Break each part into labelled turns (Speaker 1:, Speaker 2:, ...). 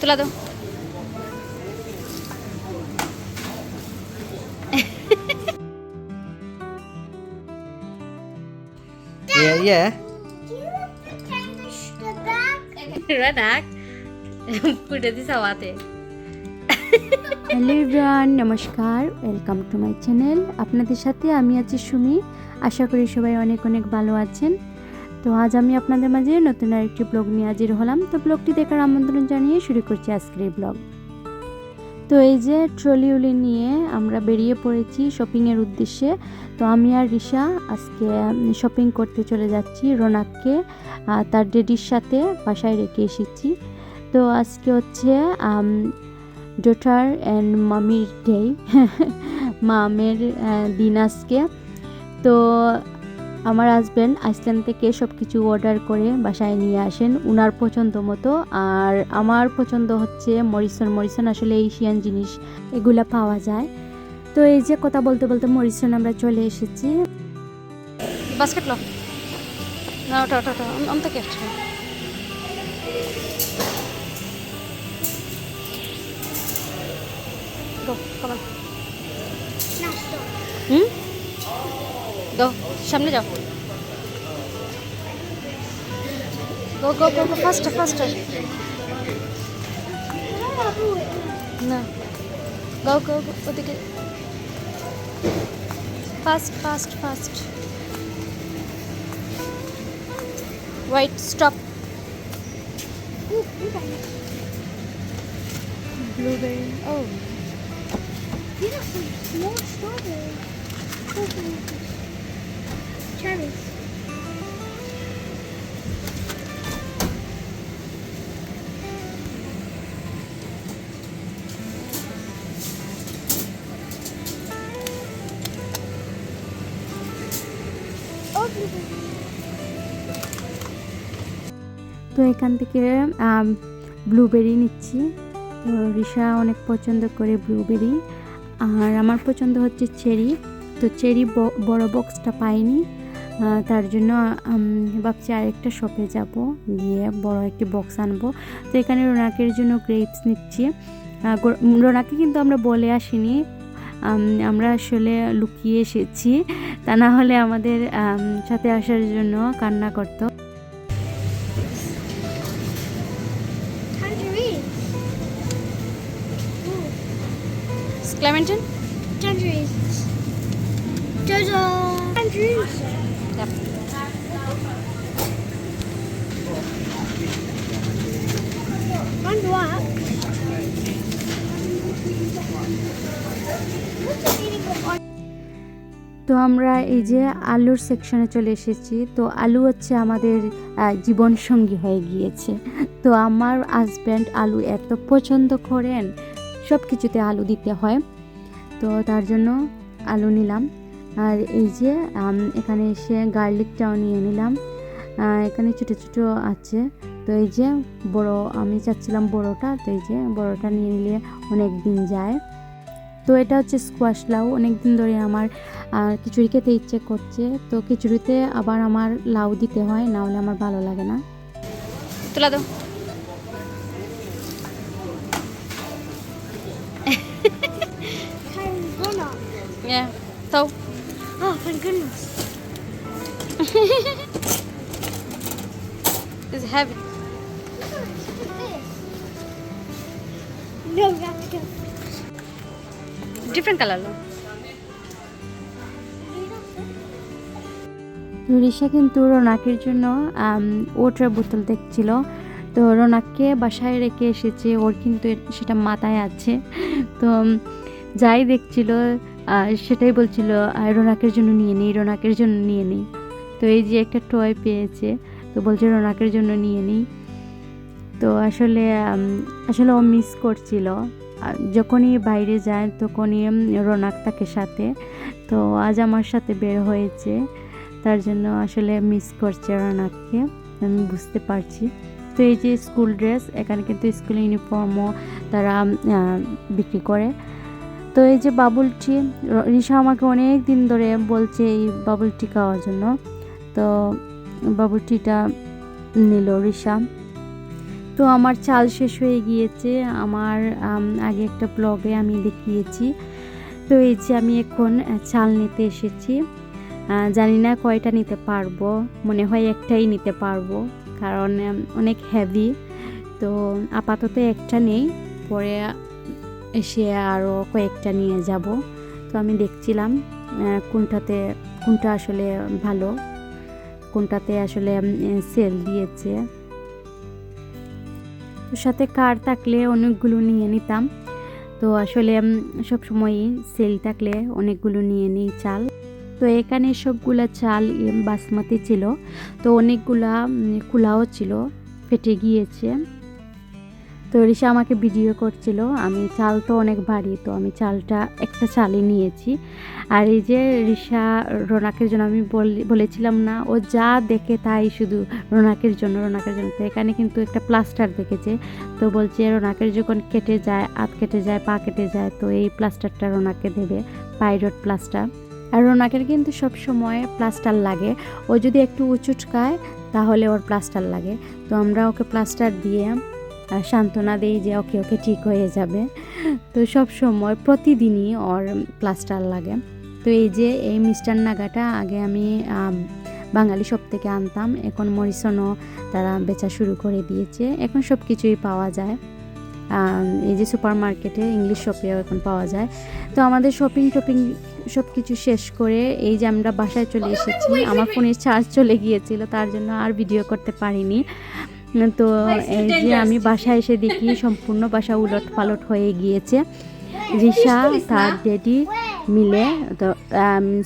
Speaker 1: তুলা দাও।
Speaker 2: Yeah, yeah.
Speaker 1: রানাক পুটে দিস হাওয়াতে।
Speaker 3: হ্যালো এভরিওয়ান নমস্কার। Welcome to my channel. আপনাদের সাথে আমি আছি সুমি। আশা করি সবাই অনেক অনেক ভালো আছেন। তো আজ আমি আপনাদের মাঝে নতুন আরেকটি ব্লগ নিয়ে হাজির হলাম। তো ব্লগটি দেখার আমন্ত্রণ জানিয়ে শুরু করছি আজকের এই ব্লগ। তো এই যে ট্রলি উলি নিয়ে আমরা বেরিয়ে পড়েছি শপিংয়ের উদ্দেশ্যে। তো আমি আর রিশা আজকে শপিং করতে চলে যাচ্ছি রোনাককে তার ডেডির সাথে বাসায় রেখে এসেছি। তো আজকে হচ্ছে ডটার অ্যান্ড মামির ডে মামের দিন আজকে। তো আমার হাজব্যান্ড আইসল্যান্ড থেকে সব কিছু অর্ডার করে বাসায় নিয়ে আসেন উনার পছন্দ মতো। আর আমার পছন্দ হচ্ছে মরিসন। মরিসন আসলে এশিয়ান জিনিস এগুলা পাওয়া যায়। তো এই যে কথা বলতে বলতে মরিসন আমরা চলে এসেছি।
Speaker 1: বাস্কেট লো। না ওটা ওটা ওটা আমি তো কেটে গো কমান হুম? গো সামনে যাও গো গো গো গো ফাস্ট ফাস্ট না গো গো গো ওদিকে fast fast fast Wait, stop. Blueberry. Oh.
Speaker 4: These are some small strawberries.
Speaker 3: তো এখান থেকে ব্লুবেরি নিচ্ছি। তো রিশা অনেক পছন্দ করে ব্লুবেরি আর আমার পছন্দ হচ্ছে চেরি তো চেরি বড় বক্সটা পাইনি। তার জন্য ভাবছি আরেকটা শপে যাব গিয়ে বড় একটি বক্স আনব তো এখানে রোনাকের জন্য গ্রেপস নিচ্ছি রোনাকে কিন্তু আমরা বলে আসিনি আমরা আসলে লুকিয়ে এসেছি তা না হলে আমাদের সাথে আসার জন্য কান্না করতো
Speaker 1: Clementine?
Speaker 4: tangerines. Jojo. Tangerines.
Speaker 3: তো আমরা এই যে আলুর সেকশনে চলে এসেছি। তো আলু হচ্ছে আমাদের আহ, জীবন সঙ্গী হয়ে গিয়েছে। তো আমার হাজব্যান্ড আলু এত পছন্দ করেন সব কিছুতে আলু দিতে হয়। তো তার জন্য আলু নিলাম। আর এই যে এখানে এসে গার্লিকটাও নিয়ে নিলাম। এখানে ছোটো ছোটো আছে। তো এই যে বড় আমি চাচ্ছিলাম বড়টা তো এই যে বড়টা নিয়ে নিলে অনেক দিন যায়। তো এটা হচ্ছে স্কোয়াশ লাউ। অনেক দিন ধরে আমার আর খিচুড়ি খেতে ইচ্ছে করছে। তো খিচুড়িতে আবার আমার লাউ দিতে হয় না হলে আমার ভালো লাগে না।
Speaker 1: তুলা দাও. Yeah. So,
Speaker 4: thank goodness.
Speaker 1: it's heavy.
Speaker 4: No, we have to go.
Speaker 1: Different color. lo.
Speaker 3: Risa কিন্তু রোনাকের জন্য ওটার বোতল দেখছিল তো রোনাককে বাসায় রেখে এসেছে ওর কিন্তু সেটা মাথায় আছে তো যাই দেখছিল আহ, সেটাই বলছিল "আহ, রোনাকের জন্য নিয়ে নিই রোনাকের জন্য নিয়ে নিই। তো এই যে একটা টয় পেয়েছে তো বলছে রোনাকের জন্য নিয়ে নিই। তো আসলে আসলে ও মিস করছিল। আর যখনই বাইরে যায় তখনই রোনাক তাকে সাথে। তো আজ আমার সাথে বের হয়েছে তার জন্য আসলে মিস করছে রোনাককে আমি বুঝতে পারছি। তো এই যে স্কুল ড্রেস এখানে কিন্তু স্কুল ইউনিফর্মও তারা বিক্রি করে। তো এই যে বাবুল টি র- রিশা আমাকে অনেক দিন ধরে বলছে এই বাবুলটি খাওয়ার জন্য। তো বাবুলটিটা নিল রিশা। তো আমার চাল শেষ হয়ে গিয়েছে। আমার আগে একটা ব্লগে আমি দেখিয়েছি। তো এই যে আমি এখন চাল নিতে এসেছি। জানি না কয়টা নিতে পারব। মনে হয় একটাই নিতে পারব। কারণ অনেক হেভি তো আপাতত একটা নেই। পরে এসে আরও কয়েকটা নিয়ে যাব। তো আমি দেখছিলাম কোনটাতে, কোনটা আসলে ভালো, কোনটাতে আসলে সেল দিয়েছে। সাথে কার থাকলে অনেকগুলো নিয়ে নিতাম। তো আসলে সব সময়ই সেল থাকলে অনেকগুলো নিয়ে নিই চাল। তো এখানে সবগুলা চাল বাসমতি ছিল। তো অনেকগুলা খোলাও ছিল, ফেটে গিয়েছে। তো রিসা আমাকে ভিডিও করছিল। আমি চাল তো অনেক ভারী, তো আমি চালটা একটা চালই নিয়েছি। আর এই যে রিসা রোনাকের জন্য আমি বল- বলেছিলাম না, ও যা দেখে তাই শুধু রোনাকের জন্য রোনাকের জন্য। তো এখানে কিন্তু একটা প্লাস্টার দেখেছে। তো বলছে রোনাকের যখন কেটে যায় হাত কেটে যায়, পা কেটে যায়, তো এই প্লাস্টারটা রোনাকে দেবে, পাইরট প্লাস্টার। আর রোনাকের কিন্তু সব সময় প্লাস্টার লাগে। ও যদি একটু উঁচুটকায় তাহলে ওর প্লাস্টার লাগে। তো আমরা ওকে প্লাস্টার দিয়ে সান্ত্বনা দিই যে ওকে ওকে ঠিক হয়ে যাবে। তো সব সময় প্রতিদিনই ওর প্লাস্টার লাগে। তো এই যে এই মিষ্টার নাগাটা আগে আমি বাঙালি শপ থেকে আনতাম। এখন মরিসনও তারা বেচা শুরু করে দিয়েছে। এখন সব কিছুই পাওয়া যায়। এই যে সুপার মার্কেটে ইংলিশ শপেও এখন পাওয়া যায়। তো আমাদের শপিং টপিং সব কিছু শেষ করে এই যে আমরা বাসায় চলে এসেছি। আমার ফোনের চার্জ চলে গিয়েছিল, তার জন্য আর ভিডিও করতে পারিনি। তো এই যে আমি বাসায় এসে দেখি সম্পূর্ণ বাসা উলট পালট হয়ে গিয়েছে। রিসা তার ডেডি মিলে তো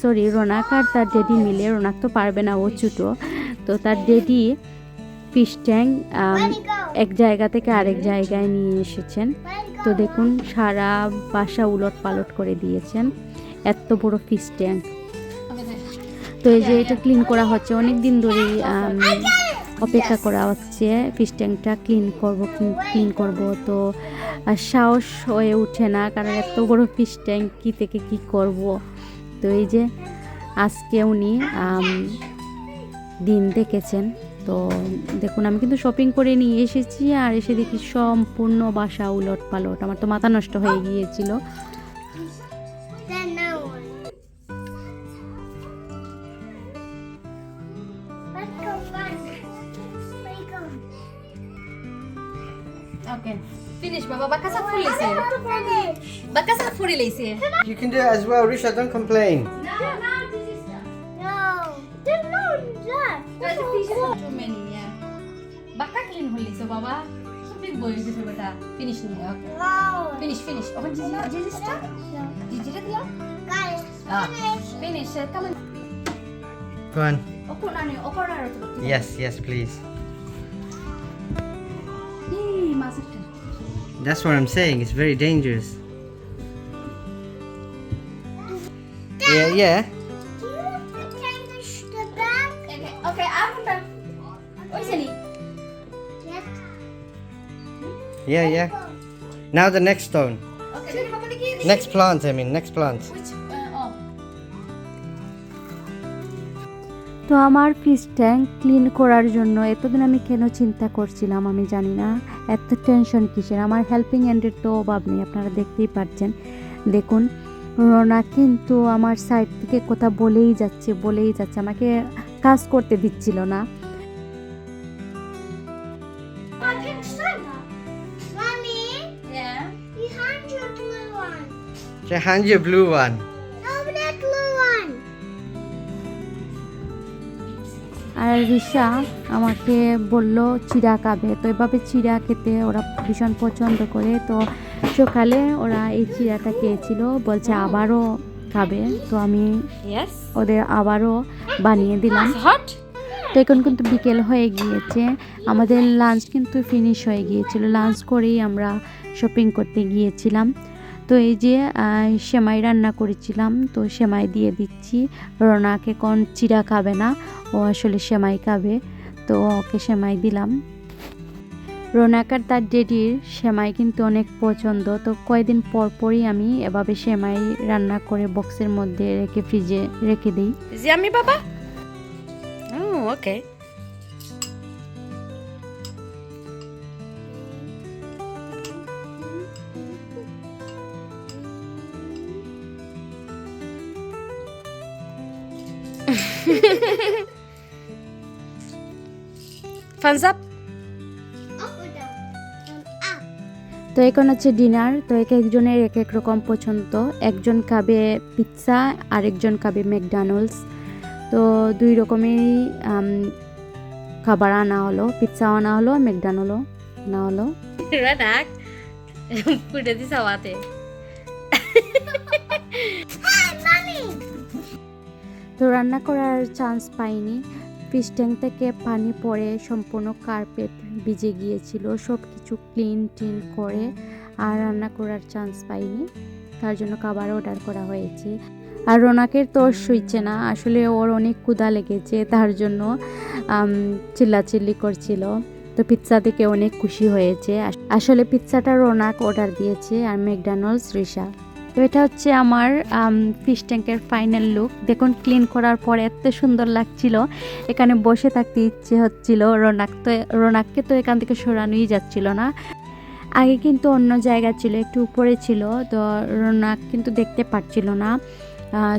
Speaker 3: সরি রোনাক আর তার ডেডি মিলে রোনাক তো পারবে না ও ছুটো। তো তার ডেডি ফিশ ট্যাঙ্ক এক জায়গা থেকে আরেক জায়গায় নিয়ে এসেছেন। তো দেখুন সারা বাসা উলট পালট করে দিয়েছেন। এত বড় ফিশ ট্যাঙ্ক তো এই যে এটা ক্লিন করা হচ্ছে অনেক দিন ধরেই অপেক্ষা করা হচ্ছে ফিশ ট্যাঙ্কটা ক্লিন করব ক্লিন করব। তো সাহস হয়ে ওঠে না কারণ এত বড় ফিশ ট্যাঙ্ক কী থেকে কি করব? তো এই যে আজকে উনি দিন দেখেছেন। তো দেখুন আমি কিন্তু শপিং করে নিয়ে এসেছি আর এসে দেখি সম্পূর্ণ বাসা উলট পালট আমার তো মাথা নষ্ট হয়ে গিয়েছিল।
Speaker 1: বাক্কা সাফ ফুল লেছে
Speaker 2: You can do it as well, Risha. Don't complain.
Speaker 4: No. There's no that. That's so cool.
Speaker 1: Too many বাক্কা ক্লিন হল লেছে বাবা সব বই দিছে বেটা ফিনিশ নি ওকে
Speaker 4: No.
Speaker 1: ফিনিশ ফিনিশ ওখান জিজি জিজিটা জিজিটা দিলাম
Speaker 4: Guys,
Speaker 1: Ah.
Speaker 4: finish.
Speaker 1: Finish come
Speaker 2: Go on.
Speaker 1: ওকো না নে ওকো না রতো
Speaker 2: Yes, yes, please.
Speaker 1: এই মাছটা
Speaker 2: That's what I'm saying. It's very dangerous.
Speaker 1: ওকে ওকে আর কোনটা ওইছে নি
Speaker 4: Yes.
Speaker 2: Yeah, yeah. Now the next stone.
Speaker 1: দেখি
Speaker 2: Next plant, I mean, next plant.
Speaker 1: which
Speaker 3: তো আমার ফিস ট্যাঙ্ক ক্লিন করার জন্য এতদিন আমি কেন চিন্তা করছিলাম আমি জানি না এত টেনশন কিসের আমার হেল্পিং হ্যান্ডের তো অভাব নেই আপনারা দেখতেই পাচ্ছেন দেখুন রোনা কিন্তু আমার সাইড থেকে কথা বলেই যাচ্ছে বলেই যাচ্ছে আমাকে কাজ করতে দিচ্ছিল না।
Speaker 4: your blue one.
Speaker 3: আর রিসা আমাকে বলল চিড়া খাবে। তো এভাবে চিড়া খেতে ওরা ভীষণ পছন্দ করে। তো সকালে ওরা এই চিড়াটা খেয়েছিল বলছে আবারও খাবে। তো আমি ওদের আবারও বানিয়ে দিলাম। তো এখন কিন্তু বিকেল হয়ে গিয়েছে। আমাদের লাঞ্চ কিন্তু ফিনিশ হয়ে গিয়েছিল। লাঞ্চ করেই আমরা শপিং করতে গিয়েছিলাম। তো এই যে সেমাই রান্না করেছিলাম। তো সেমাই দিয়ে দিচ্ছি। রোনাকে কোন চিড়া খাবে না ও আসলে সেমাই খাবে। তো ওকে সেমাই দিলাম। রোনাকার তার ডেডির সেমাই কিন্তু অনেক পছন্দ তো কয়েকদিন পর পরই আমি এভাবে সেমাই রান্না করে বক্সের মধ্যে রেখে ফ্রিজে রেখে দিই।
Speaker 1: যে আমি বাবা ওকে। Thumbs
Speaker 4: up.
Speaker 3: তো এখন হচ্ছে ডিনার তো এক একজনের এক এক রকম পছন্দ। একজন খাবে পিৎজা আরেকজন খাবে ম্যাকডোনাল্ডস। তো দুই রকমেরই খাবার আনা হলো পিৎজা আনা হলো ম্যাকডোনাল্ডও আনা হলো।
Speaker 1: রানাক পুড়ে দিস হাওয়াতে।
Speaker 3: তো রান্না করার চান্স পাইনি। ফিশ ট্যাঙ্ক থেকে পানি পড়ে, সম্পূর্ণ কার্পেট ভিজে গিয়েছিল সব কিছু ক্লিন টিন করে আর রান্না করার চান্স পাইনি। তার জন্য খাবার অর্ডার করা হয়েছে। আর রোনাকের তো সইছে না, আসলে ওর অনেক ক্ষুধা লেগেছে, তার জন্য চিল্লাচিল্লি করছিল। তো পিৎজা দেখে অনেক খুশি হয়েছে। আসলে পিৎজাটা রোনাক অর্ডার দিয়েছে আর ম্যাকডোনাল্ডস রিসা তো এটা হচ্ছে আমার ফিশ ট্যাঙ্কের ফাইনাল লুক দেখুন ক্লিন করার পর এত সুন্দর লাগছিল। এখানে বসে থাকতে ইচ্ছে হচ্ছিল। রোনাক তো রোনাককে তো এখান থেকে সরানোই যাচ্ছিল না। আগে কিন্তু অন্য জায়গা ছিল, একটু উপরে ছিল। তো রোনাক কিন্তু দেখতে পাচ্ছিল না।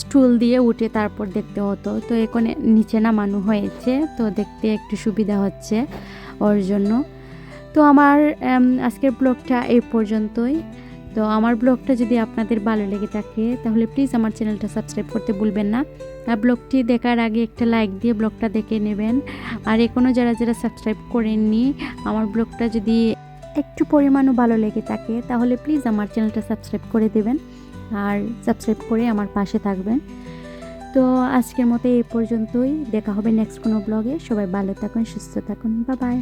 Speaker 3: স্টুল দিয়ে উঠে তারপর দেখতে হতো। তো এখানে নিচে নামানো হয়েছে। তো দেখতে একটু সুবিধা হচ্ছে ওর জন্য। তো আমার আজকের ব্লগটা এই পর্যন্তই। তো আমার ব্লগটা যদি আপনাদের ভালো লেগে থাকে, তাহলে প্লিজ আমার চ্যানেলটা সাবস্ক্রাইব করতে ভুলবেন না। আর ব্লগটি দেখার আগে একটা লাইক দিয়ে ব্লগটা দেখে নেবেন। আর এখনও যারা যারা সাবস্ক্রাইব করেননি, আমার ব্লগটা যদি একটু পরিমাণও ভালো লেগে থাকে, তাহলে প্লিজ আমার চ্যানেলটা সাবস্ক্রাইব করে দেবেন। আর সাবস্ক্রাইব করে আমার পাশে থাকবেন। তো আজকের মতো এই পর্যন্তই। দেখা হবে নেক্সট কোনো ব্লগে সবাই ভালো থাকুন, সুস্থ থাকুন। বা বাই